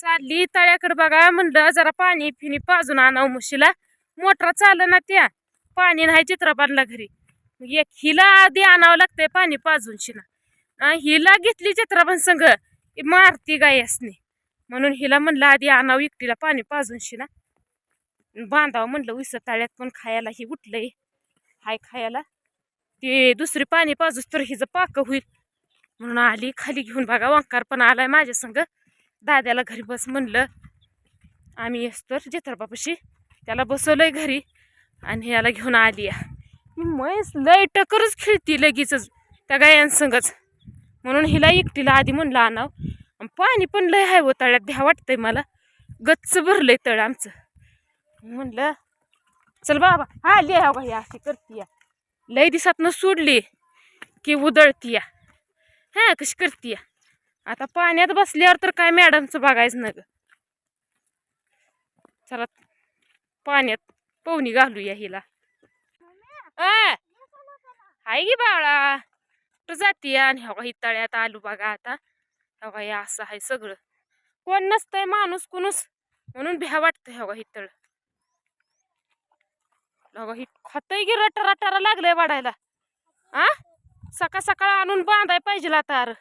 चालली तळ्याकडे बघा म्हणलं जरा पाणी फिनी पाजून आणावं म्हशीला. मोटरा चाललं ना त्या. पाणी नाही चित्रपानला घरी. एक हिला आधी आणावं लागतंय पाणी पाजून शिना हिला घेतली चित्रपान संघ मारती गाय असणे म्हणून हिला म्हणलं आधी आणावं एकटीला पाणी पाजून शिना बांधावं म्हणलं उस तळ्यात पण खायला ही उठलंय. हाय खायला. ते दुसरी पाणी पाजूस तर हिचं पाक होईल. म्हणून आली खाली घेऊन बघा वंकार पण आलाय माझ्या संग. दाद्याला घरी बस म्हणलं. आम्ही येस तर जित्रबापाशी. त्याला बसवलंय घरी आणि याला घेऊन आली या म्हैस लय टकरच खेळती लगेचच त्या गायांसंगच. म्हणून हिला एकटीला आधी म्हणलं आणाव. पाणी पण लय आहे व हो तळ्यात द्या वाटतंय मला. गच्च भरलंय तळ आमचं. म्हणलं चल बाबा हा ले हा ही अशी करती या. लय दिसातनं सोडली की उदळती या. हा कशी करती या. आता पाण्यात बसल्यावर तर काय मॅडमचं बघायचं ना ग. चला पाण्यात पवनी घालूया हिला. अ, हाय गी बाळा. तू जाते आणि हवा ही तळ्यात आलू बघा आता. हवा हे असं आहे सगळं. कोण नसतंय माणूस कुणूस म्हणून भ्या वाटतंय हवा ही तळ. हवा ही खातय गी रटा रटारा लागलंय वाढायला. आ? सकाळ सकाळ आणून बांधाय पाहिजे आता अर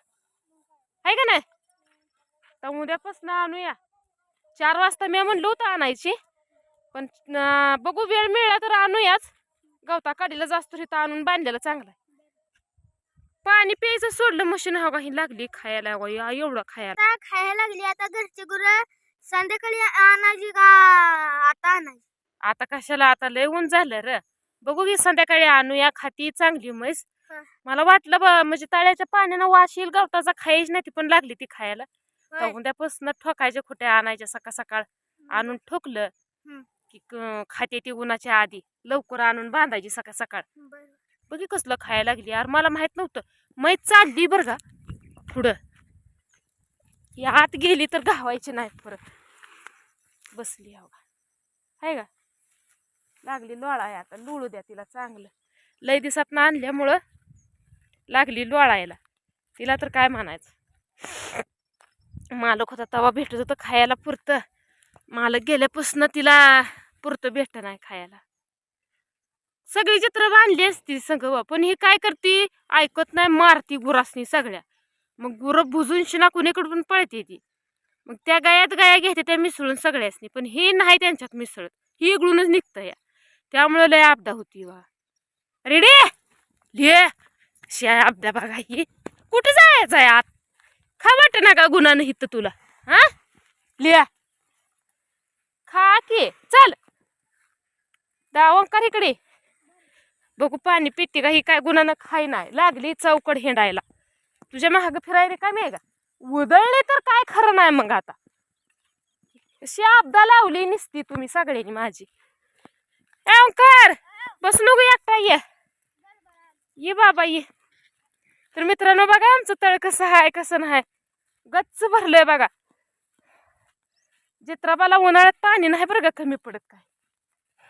आहे का नाही? तर उद्यापासून आणूया. चार वाजता मी म्हणलं होतं आणायची. पण बघू वेळ मिळाला तर आणूयाच. गवता काढीला जास्त इथं आणून बांधलेलं चांगलं. पाणी प्यायचं सोडलं मशीन हवा ही लागली खायला. हवा एवढं खायला. खायला लागली? आता घरची गुरं संध्याकाळी आणायची का? आता आणायची. आता कशाला? आता लय ऊन झालं र. बघू की संध्याकाळी आणूया खाती चांगली म्हैस. मला वाटलं बा म्हणजे तळ्याच्या पाण्यानं वास येईल गवताचा खायची नाही ती पण लागली ती खायला. उद्यापासून ठोकायच्या खोट्या आणायच्या सकाळ सकाळ. आणून ठोकलं. की खाते ती उन्हाच्या आधी. लवकर आणून बांधायची सकाळ सकाळ. बघी कसलं खायला लागली यार मला माहीत नव्हतं. मै चालली बरं का पुढं. या आत गेली तर घावायची नाही परत. बसली हवा. आहे का? लागली लोळाय आता लोळू द्या तिला चांगलं. लय दिवसात आणल्यामुळं लागली लोळायला. तिला तर काय म्हणायचं? मालक होता तवा भेटत होतं खायला पुरतं. मालक गेल्यापासून तिला पुरतं भेट नाही खायला. सगळी चित्र बांधली असती सगळं पण ही काय करती? ऐकत नाही मारती गुरासनी सगळ्या. मग गुरं भुजून शिना कुणीकडून पळते ती? मग त्या गायात गाया घेते त्या मिसळून सगळ्यासनी. पण ही नाही त्यांच्यात मिसळत. ही इकडूनच निघतं या. त्यामुळं लय आपदा होती वा. रेडे? लिहे. शिया आपल्या बघा ही कुठे जायचं आहे आत? खा वाटत ना का गुन्हा हित तुला? हा? लिया. खा की. चल. दावंकर इकडे. बघू पाणी पिते का? ही काय गुन्हा खाय नाही. लागली चौकड हिंडायला. तुझ्या महाग फिरायला काय नाही का उदळले तर काय खरं नाही मग आता. अशी आपदा लावली निसती तुम्ही सगळ्यांनी माझी. ए बसलो बस एकटा ये. ये बाबा ये. तर मित्रांनो बघा आमचं तळ कसं आहे कसं नाही. गच्च भरलंय बघा. जित्राबाला उन्हाळ्यात पाणी नाही बरं का कमी पडत काय.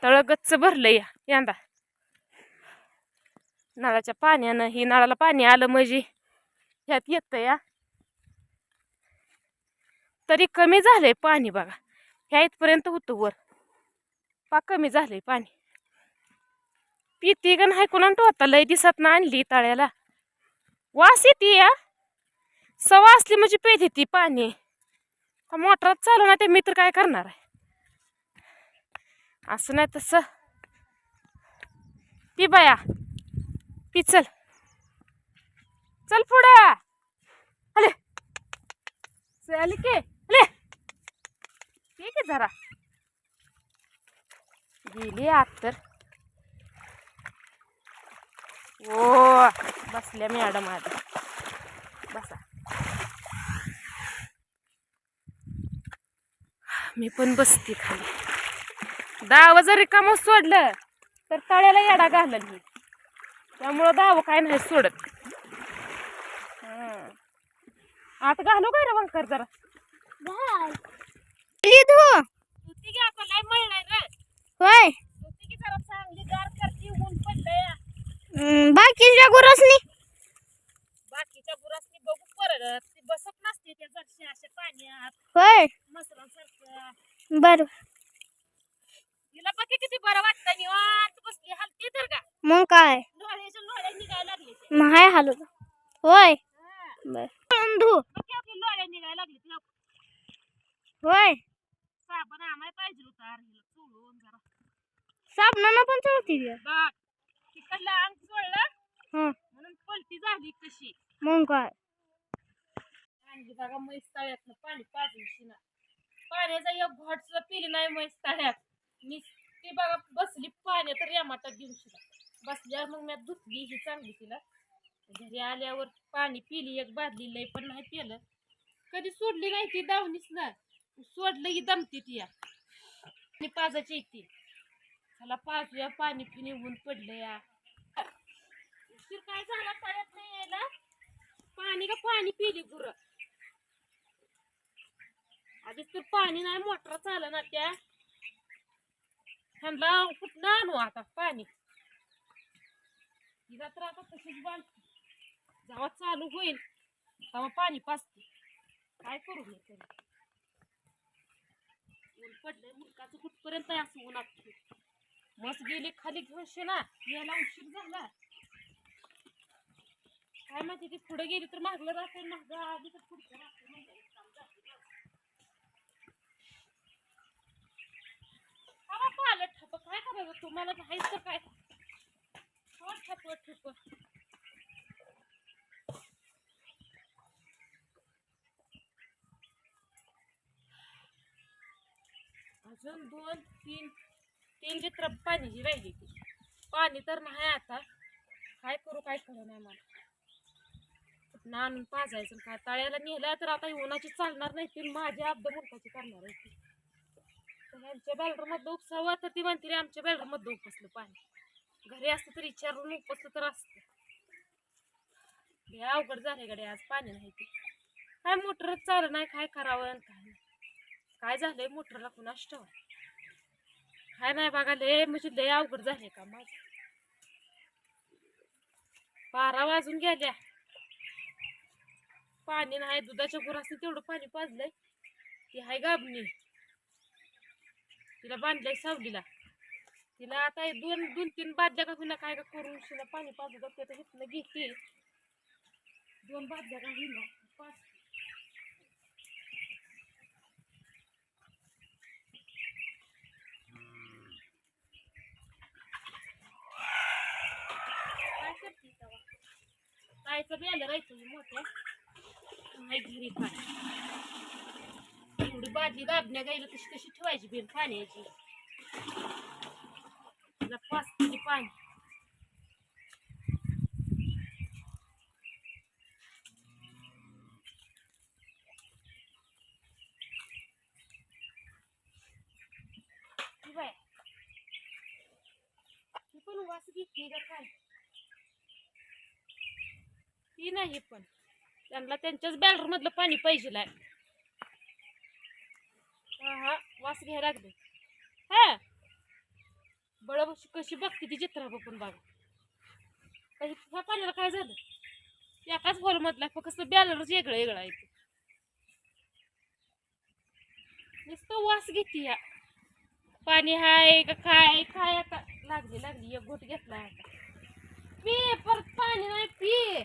तळ गच्च भरलंय या यंदा. नळाच्या पाण्यानं ही नळाला पाणी आलं म्हणजे ह्यात येतं या तरी कमी झालंय पाणी बघा. ह्या इथपर्यंत होतं वर. पा कमी झालंय पाणी. पिती का नाही कोणा होता लय दिसात ना आणली तळ्याला. वास येते या सवा असली म्हणजे पेत येते पाणी. मोटरात चालू ना ते मी तर काय करणार आहे? असं नाही तसं. ती बाया. पी चल. चल पुढे. अले. चल के? अले. ठीक आहे जरा. गेली आत तर. ओ बसल्या मॅडम आता बसा. मी पण बसते खाली. दाव जरी कामं सोडलं तर तळ्याला येडा घालल मी. त्यामुळं दाव काय नाही सोडत. हं. आत घालू काय रे वंकर जरा? होय? धुती की जरा चांगली गार करती ऊन पडलंय. हम्म, बाकीच्या गुरसनी. बाकीच्या बुरासनी बघू परत. ती बसत नसते त्या जरशी अशा पाण्यात होय. बर. तिला बघ किती बरं वाटतं. निवांत बसली हलती तर का? मग काय? लोळ्याच्या लोळ्या निघायला लागली. नाही हालत होय. बर. धू लोळ्या निघायला लागली तिला होय. साबण आणाय पाहिजे होता. चोळून जरा. साबणानं पण चढती ती. बघ. तिकडलं अंग म्हणून पलटी झाली कशी? मग काय? आणली बघा म्हैस तळ्यातनं पाणी पाजून शिना. पाण्याचा एक घोट सुद्धा पिली नाही म्हैस तळ्यात मी ती बघा बसली पाण्यात रेमाटात देऊन शिना. बसल्यावर मग मी धुतली ही चांगली तिला. घरी आल्यावर पाणी पिली एक बादली लय पण नाही पिलं. कधी सोडली नाही ती दावणीच ना. सोडलं की दमती ती या. पाजायची येते त्याला पाजूया पाणी पिणी ऊन पडलं या. उशीर काय झाला तळ्यात नाही यायला. पाणी का पाणी पिली गुरं. आधीच तर पाणी नाही मोटर चाललं ना त्या. ह्यांना कुठनं आणू आता पाणी? तिला तर आता तशीच बांधते जेव्हा चालू होईल तेव्हा पाणी पाचते काय करू मी तरी? ऊन पडलंय मुलकाचं कुठपर्यंत असं ऊन उन्हात मस्त गेली खाली घेऊन ना यायला उशीर झाला. काय माहिती ती पुढे गेली तर मागलं राहते मागं आली तर पुढचं राहते म्हणजे एक ठप काय करायचं तुम्हाला माहीत तर काय? हो ठप ठप अजून दोन तीन तीन लिटर पाण्याची राहिली ती. पाणी तर नाही आता. काय करू काय करू नाही मला. ना आणून पाजायचं काय? तळ्याला नेलं तर आता उन्हाची चालणार नाही ती माझी अब्द मुलकाची करणार आहे आमच्या तर ह्यांच्या उपसावं तर ती म्हणते रे आमच्या बॅलरमध्ये उपसलं पाणी. घरी असतं तर विचारून उपसलं तर असतं. लय अवघड झाले गडे आज पाणी नाही ते. काय मोटरच चालू नाही काय करावं आणि काय काय झालंय मोटरला कुणाच ठेवा काय नाही बघा लय म्हणजे लय अवघड झाले का माझं बारा वाजून गेल्या. पाणी नाही दुधाच्या गुरासने तेवढं पाणी पाजलंय. ती हाय गाबणी. तिला बांधलंय सावलीला. तिला आता दोन दोन तीन बादल्या का होईना काय का करून शिला पाणी पाजू होते तर घेतलं घेते. दोन बादल्या का होईना पाच काय करते मोठ्या. नाही घरी काय एवढी बादली दाबण्या गायला कशी कशी ठेवायची बेल पाण्याची? तिला पाच किती पाणी. पण वास घेतली का काय ती नाही पण. त्यांना त्यांच्याच बॅलर मधलं पाणी पाहिजे हा हा वास घ्यायला लागले. हा. बळ कशी बघते ती चित्रा बघून बघा ह्या पाण्याला काय झालं? एकाच हॉल मधला फक्त बॅलरच वेगळं वेगळं आहे ते. नुसतं वास घेते या पाणी हाय का काय काय आता? लागली लागली एक घोट घेतला आता. पी परत पाणी नाही पी.